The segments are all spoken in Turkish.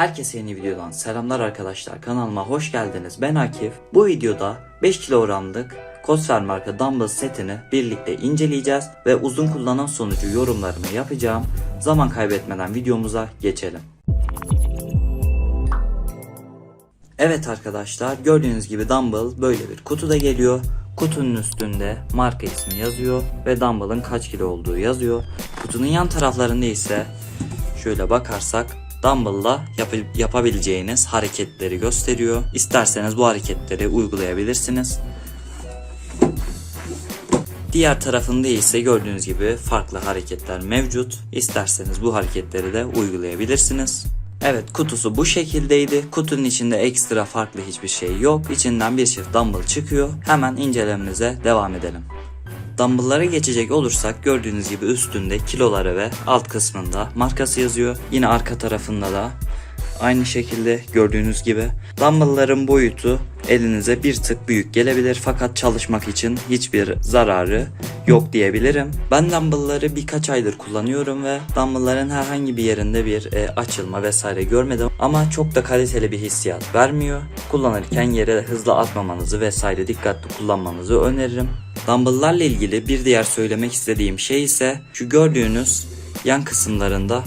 Herkese yeni videodan selamlar arkadaşlar. Kanalıma hoş geldiniz. Ben Akif. Bu videoda 5 kilogramlık Cosfer marka dumbbell setini birlikte inceleyeceğiz ve uzun kullanım sonucu yorumlarımı yapacağım. Zaman kaybetmeden videomuza geçelim. Evet arkadaşlar gördüğünüz gibi dumbbell böyle bir kutuda geliyor. Kutunun üstünde marka ismi yazıyor ve dumbbell'ın kaç kilo olduğu yazıyor. Kutunun yan taraflarında ise şöyle bakarsak dumbbell'la yap- yapabileceğiniz hareketleri gösteriyor. İsterseniz bu hareketleri uygulayabilirsiniz. Diğer tarafında ise gördüğünüz gibi farklı hareketler mevcut. İsterseniz bu hareketleri de uygulayabilirsiniz. Evet kutusu bu şekildeydi. Kutunun içinde ekstra farklı hiçbir şey yok. İçinden bir çift dumbbell çıkıyor. Hemen incelememize devam edelim. Dumbbell'lara geçecek olursak gördüğünüz gibi üstünde kiloları ve alt kısmında markası yazıyor. Yine arka tarafında da aynı şekilde gördüğünüz gibi. Dumbbell'ların boyutu elinize bir tık büyük gelebilir fakat çalışmak için hiçbir zararı yok diyebilirim. Ben dumbbell'ları birkaç aydır kullanıyorum ve dumbbell'ların herhangi bir yerinde bir e, açılma vesaire görmedim ama çok da kaliteli bir hissiyat vermiyor. Kullanırken yere hızlı atmamanızı vesaire dikkatli kullanmanızı öneririm. Dumbbell'larla ilgili bir diğer söylemek istediğim şey ise şu gördüğünüz yan kısımlarında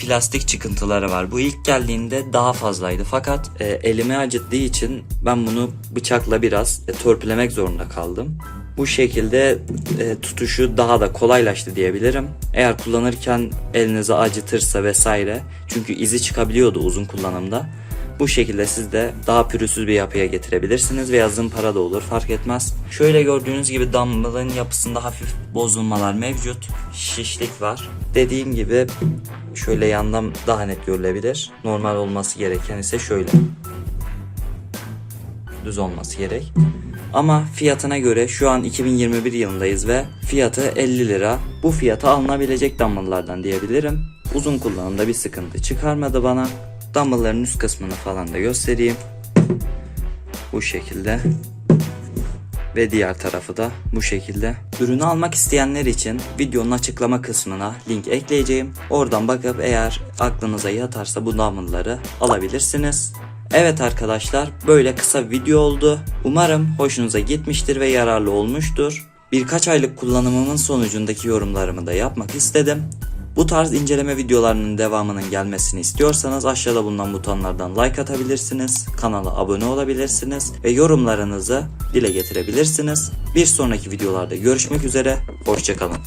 plastik çıkıntıları var. Bu ilk geldiğinde daha fazlaydı fakat e, elimi acıttığı için ben bunu bıçakla biraz e, törpülemek zorunda kaldım. Bu şekilde e, tutuşu daha da kolaylaştı diyebilirim. Eğer kullanırken elinizi acıtırsa vesaire çünkü izi çıkabiliyordu uzun kullanımda. Bu şekilde siz de daha pürüzsüz bir yapıya getirebilirsiniz veya zımpara da olur fark etmez. Şöyle gördüğünüz gibi dumbbell'ın yapısında hafif bozulmalar mevcut. Şişlik var. Dediğim gibi şöyle yandan daha net görülebilir. Normal olması gereken ise şöyle. Düz olması gerek. Ama fiyatına göre şu an 2021 yılındayız ve fiyatı 50 lira. Bu fiyata alınabilecek dumbbell'lardan diyebilirim. Uzun kullanımda bir sıkıntı çıkarmadı bana. Dumbbell'ların üst kısmını falan da göstereyim. Bu şekilde. Ve diğer tarafı da bu şekilde. Ürünü almak isteyenler için videonun açıklama kısmına link ekleyeceğim. Oradan bakıp eğer aklınıza yatarsa bu dumbbell'ları alabilirsiniz. Evet arkadaşlar böyle kısa video oldu. Umarım hoşunuza gitmiştir ve yararlı olmuştur. Birkaç aylık kullanımımın sonucundaki yorumlarımı da yapmak istedim. Bu tarz inceleme videolarının devamının gelmesini istiyorsanız aşağıda bulunan butonlardan like atabilirsiniz, kanala abone olabilirsiniz ve yorumlarınızı dile getirebilirsiniz. Bir sonraki videolarda görüşmek üzere, hoşçakalın.